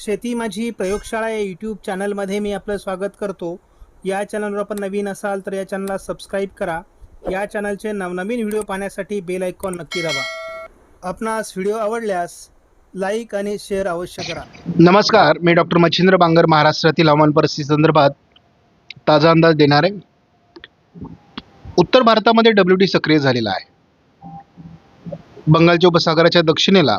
शेती माझी प्रयोगशाळा या यूट्यूब चॅनलमध्ये मी आपलं स्वागत करतो. या चॅनलवर आपण नवीन असाल तर या चॅनलला सबस्क्राईब करा. या चॅनलचे नवनवीन व्हिडिओ पाहण्यासाठी बेल आयकॉन नक्की दाबा. आपणास व्हिडिओ आवडल्यास लाईक आणि शेअर अवश्य करा. नमस्कार मी डॉक्टर मच्छिंद्र बांगर महाराष्ट्रातील हवामान परिस्थिती संदर्भात ताजा अंदाज देणार. आहे उत्तर भारतामध्ये डब्ल्यू टी सक्रिय झालेला आहे. बंगालच्या उपसागराच्या दक्षिणेला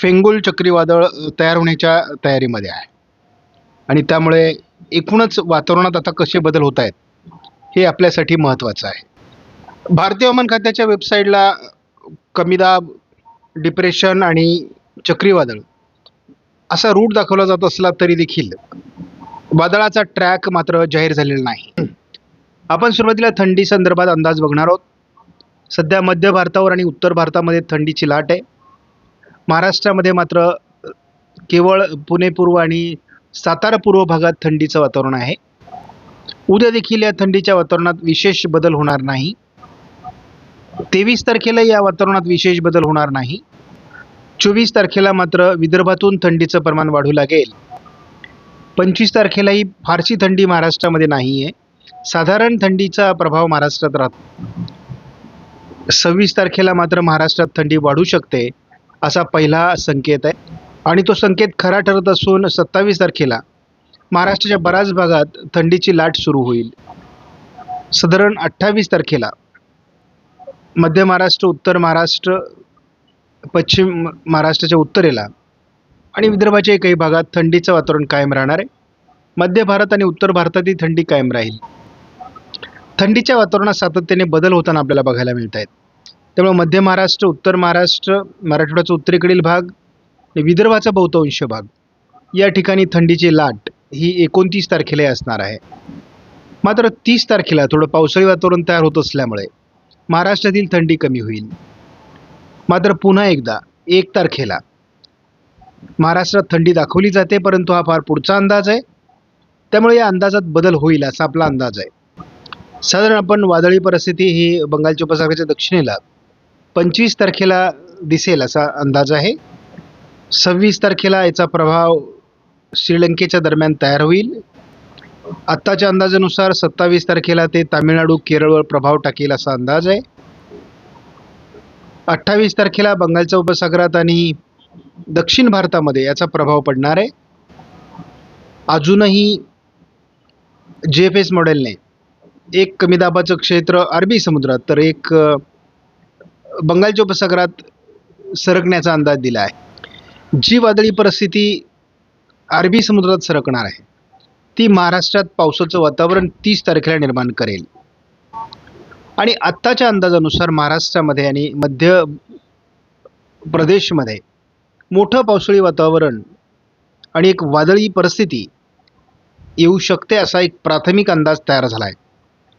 फेंगुल चक्रीवादळ तयार होण्याच्या तयारीमध्ये आहे. आणि त्यामुळे एकूणच वातावरणात आता कसे बदल होत आहेत हे आपल्यासाठी महत्त्वाचं आहे. भारतीय हवामान खात्याच्या वेबसाईटला कमी दाब डिप्रेशन आणि चक्रीवादळ असा रूट दाखवला जात असला तरी देखील वादळाचा ट्रॅक मात्र जाहीर झालेला नाही. आपण सुरुवातीला थंडी संदर्भात अंदाज बघणार आहोत. सध्या मध्य भारतावर आणि उत्तर भारतामध्ये थंडीची लाट आहे. महाराष्ट्रामध्ये मात्र केवळ पुणे पूर्व आणि सातारा पूर्व भागात थंडीचं वातावरण आहे. उद्या देखील या थंडीच्या वातावरणात विशेष बदल होणार नाही. तेवीस तारखेला या वातावरणात विशेष बदल होणार नाही. चोवीस तारखेला मात्र विदर्भातून थंडीचं प्रमाण वाढू लागेल. पंचवीस तारखेलाही फारशी थंडी महाराष्ट्रामध्ये नाही आहे साधारण थंडीचा प्रभाव महाराष्ट्रात राहतो. सव्वीस तारखेला मात्र महाराष्ट्रात थंडी वाढू शकते. असा पहिला संकेत आहे. आणि तो संकेत खरा ठरत असून सत्तावीस तारखेला महाराष्ट्राच्या बऱ्याच भागात थंडीची लाट सुरू होईल. साधारण अठ्ठावीस तारखेला मध्य महाराष्ट्र उत्तर महाराष्ट्र पश्चिम महाराष्ट्राच्या उत्तरेला आणि विदर्भाच्या काही भागात थंडीचं वातावरण कायम राहणार आहे. मध्य भारत आणि उत्तर भारतातही थंडी कायम राहील. थंडीच्या वातावरणात सातत्याने बदल होताना आपल्याला बघायला मिळत आहेत त्यामुळे मध्य महाराष्ट्र उत्तर महाराष्ट्र मराठवाड्याचा उत्तरेकडील भाग आणि विदर्भाचा बहुतांश भाग या ठिकाणी थंडीची लाट ही एकोणतीस तारखेलाही असणार आहे. मात्र तीस तारखेला थोडं पावसाळी वातावरण तयार होत असल्यामुळे महाराष्ट्रातील थंडी कमी होईल. मात्र पुन्हा एकदा एक तारखेला महाराष्ट्रात थंडी दाखवली जाते परंतु हा फार पुढचा अंदाज आहे. त्यामुळे या अंदाजात बदल होईल असा आपला अंदाज आहे. साधारण आपण वादळी परिस्थिती ही बंगालच्या उपसागराच्या दक्षिणेला पंचवीस तारखेला दिसेल असा अंदाज आहे. सव्वीस तारखेला याचा प्रभाव श्रीलंकेच्या दरम्यान तयार होईल. आत्ताच्या अंदाजानुसार सत्तावीस तारखेला ते तामिळनाडू केरळवर प्रभाव टाकेल असा अंदाज आहे. अठ्ठावीस तारखेला बंगालच्या उपसागरात आणि दक्षिण भारतामध्ये याचा प्रभाव पडणार आहे. अजूनही जे एफ एस मॉडेलने एक कमी दाबाचं क्षेत्र अरबी समुद्रात तर एक बंगालच्या उपसागरात सरकण्याचा अंदाज दिला आहे. जी वादळी परिस्थिती अरबी समुद्रात सरकणार आहे ती महाराष्ट्रात पावसाचं वातावरण तीस तारखेला निर्माण करेल. आणि आत्ताच्या अंदाजानुसार महाराष्ट्रामध्ये आणि मध्य प्रदेशमध्ये मोठं पावसाळी वातावरण आणि एक वादळी परिस्थिती येऊ शकते असा एक प्राथमिक अंदाज तयार झाला आहे.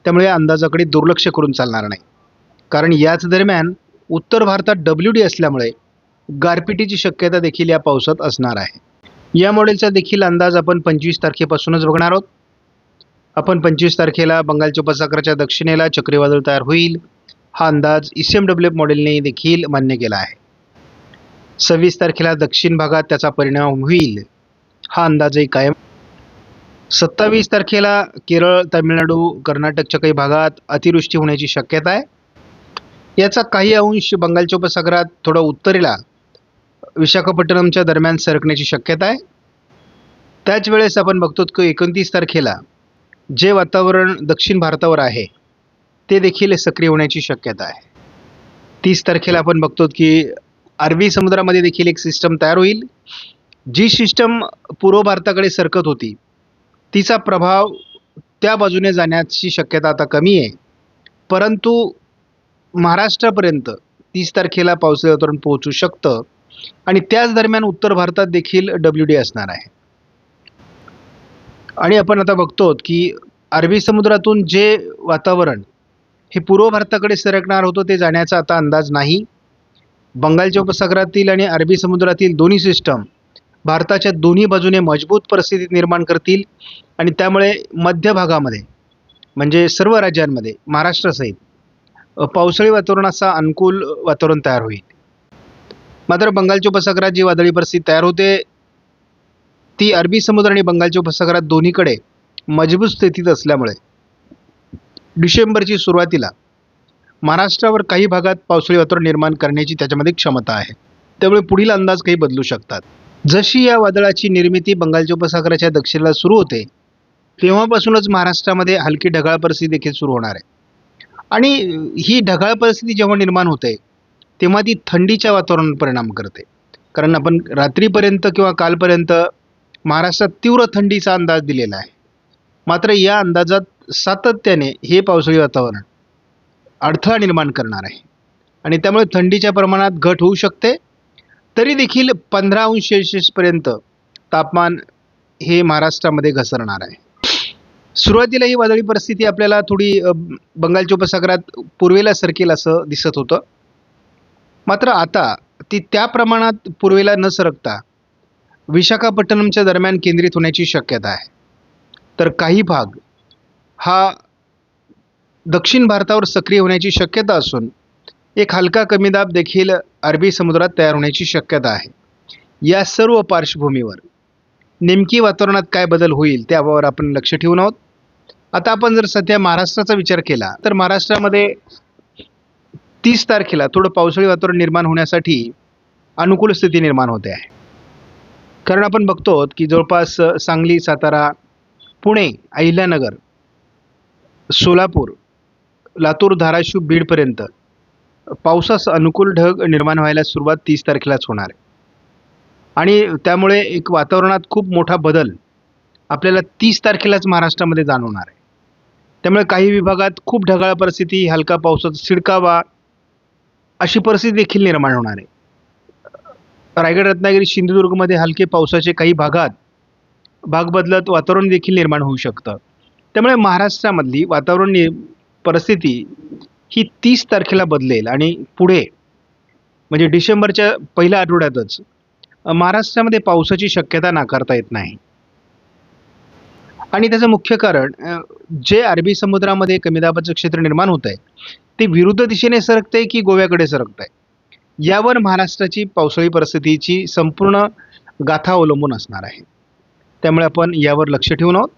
त्यामुळे या अंदाजाकडे दुर्लक्ष करून चालणार नाही. कारण याच दरम्यान उत्तर भारतात डब्ल्यू डी असल्यामुळे गारपिटीची शक्यता देखील या पावसात असणार आहे. या मॉडेलचा देखील अंदाज आपण पंचवीस तारखेपासूनच बघणार आहोत. आपण पंचवीस तारखेला बंगालच्या उपसागराच्या दक्षिणेला चक्रीवादळ तयार होईल. हा अंदाज E C M W F मॉडेलने देखील मान्य केला आहे. सव्वीस तारखेला दक्षिण भागात त्याचा परिणाम होईल. हा अंदाजही कायम. सत्तावीस तारखेला केरळ तामिळनाडू कर्नाटकच्या काही भागात अतिवृष्टी होण्याची शक्यता आहे. याचा काही अंश बंगालच्या उपसागरात थोडा उत्तरेला विशाखापट्टणमच्या दरम्यान सरकण्याची शक्यता आहे. त्याच वेळेस आपण बघतो की एकोणतीस तारखेला जे वातावरण दक्षिण भारतावर आहे ते देखील सक्रिय होण्याची शक्यता आहे. तीस तारखेला आपण बघतो की अरबी समुद्रामध्ये देखील एक सिस्टम तयार होईल. जी सिस्टम पूर्व भारताकडे सरकत होती तिचा प्रभाव त्या बाजूने जाण्याची शक्यता आता कमी आहे. परंतु महाराष्ट्रापर्यंत तीस तारखेला पावसाचं वातावरण पोहोचू शकतं. आणि त्याच दरम्यान उत्तर भारतात देखील डब्ल्यू डी असणार आहे. आणि आपण आता बघतो की अरबी समुद्रातून जे वातावरण हे पूर्व भारताकडे सरकणार होतं ते जाण्याचा आता अंदाज नाही. बंगालच्या उपसागरातील आणि अरबी समुद्रातील दोन्ही सिस्टम भारताच्या दोन्ही बाजूने मजबूत परिस्थिती निर्माण करतील. आणि त्यामुळे मध्य भागामध्ये म्हणजे सर्व राज्यांमध्ये महाराष्ट्रासहित पावसाळी वातावरणाचा अनुकूल वातावरण तयार होईल. मात्र बंगालच्या उपसागरात जी वादळी परिस्थिती तयार होते ती अरबी समुद्र आणि बंगालच्या उपसागरात दोन्हीकडे मजबूत स्थितीत असल्यामुळे डिसेंबरची सुरुवातीला महाराष्ट्रावर काही भागात पावसाळी वातावरण निर्माण करण्याची त्याच्यामध्ये क्षमता आहे. त्यामुळे पुढील अंदाज काही बदलू शकतात. जशी या वादळाची निर्मिती बंगालच्या उपसागराच्या दक्षिणेला सुरू होते तेव्हापासूनच महाराष्ट्रामध्ये हलकी ढगाळ परिस्थिती देखील सुरू होणार आहे. आणि ही ढगाळ परिस्थिती जेव्हा निर्माण होते तेव्हा ती थंडीच्या वातावरणावर परिणाम करते. कारण आपण रात्रीपर्यंत किंवा कालपर्यंत महाराष्ट्रात तीव्र थंडीचा अंदाज दिलेला आहे. मात्र या अंदाजात सातत्याने हे पावसाळी वातावरण अडथळा निर्माण करणार आहे. आणि त्यामुळे थंडीच्या प्रमाणात घट होऊ शकते. तरी देखील पंधरा अंश सेल्सिअसपर्यंत तापमान हे महाराष्ट्रामध्ये घसरणार आहे. सुरुवातीला ही वादळी परिस्थिती आपल्याला थोडी बंगालच्या उपसागरात पूर्वेला सरकेल असं दिसत होतं. मात्र आता ती त्या प्रमाणात पूर्वेला न सरकता विशाखापट्टणमच्या दरम्यान केंद्रित होण्याची शक्यता आहे. तर काही भाग हा दक्षिण भारतावर सक्रिय होण्याची शक्यता असून एक हलका कमी दाब देखील अरबी समुद्रात तयार होण्याची शक्यता आहे. या सर्व पार्श्वभूमीवर नेमकी वातावरणात काय बदल होईल त्यावर आपण लक्ष ठेवून आहोत. आता आपण जर सध्या महाराष्ट्राचा विचार केला तर महाराष्ट्रामध्ये तीस तारखेला थोडं पावसाळी वातावरण निर्माण होण्यासाठी अनुकूल स्थिती निर्माण होते आहे. कारण आपण बघतो की जवळपास सांगली सातारा पुणे अहिल्यानगर सोलापूर लातूर धाराशिव बीडपर्यंत पावसास अनुकूल ढग निर्माण व्हायला सुरुवात तीस तारखेलाच होणार आहे. आणि त्यामुळे एक वातावरणात खूप मोठा बदल आपल्याला तीस तारखेलाच महाराष्ट्रामध्ये जाणवणार आहे. त्यामुळे काही विभागात खूप ढगाळ परिस्थिती हलका पावसाचा शिडकावा अशी परिस्थिती देखील निर्माण होणार आहे. रायगड रत्नागिरी सिंधुदुर्गमध्ये हलके पावसाचे काही भागात भाग बदलत वातावरण देखील निर्माण होऊ शकतं. त्यामुळे महाराष्ट्रामधली वातावरण नि परिस्थिती ही तीस तारखेला बदलेल आणि पुढे म्हणजे डिसेंबरच्या पहिल्या आठवड्यातच महाराष्ट्रामध्ये पावसाची शक्यता नाकारता येत नाही. आणि त्याचं मुख्य कारण जे अरबी समुद्रामध्ये कमी दाबाचं क्षेत्र निर्माण होत आहे ते विरुद्ध दिशेने सरकतंय की गोव्याकडे सरकत आहे यावर महाराष्ट्राची पावसाळी परिस्थितीची संपूर्ण गाथा अवलंबून असणार आहे. त्यामुळे आपण यावर लक्ष ठेवून आहोत.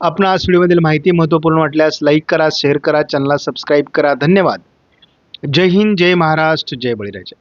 आपण आज व्हिडिओमधील माहिती महत्त्वपूर्ण वाटल्यास लाईक करा शेअर करा चॅनलला सबस्क्राईब करा. धन्यवाद. जय हिंद जय महाराष्ट्र जय बळीराजा.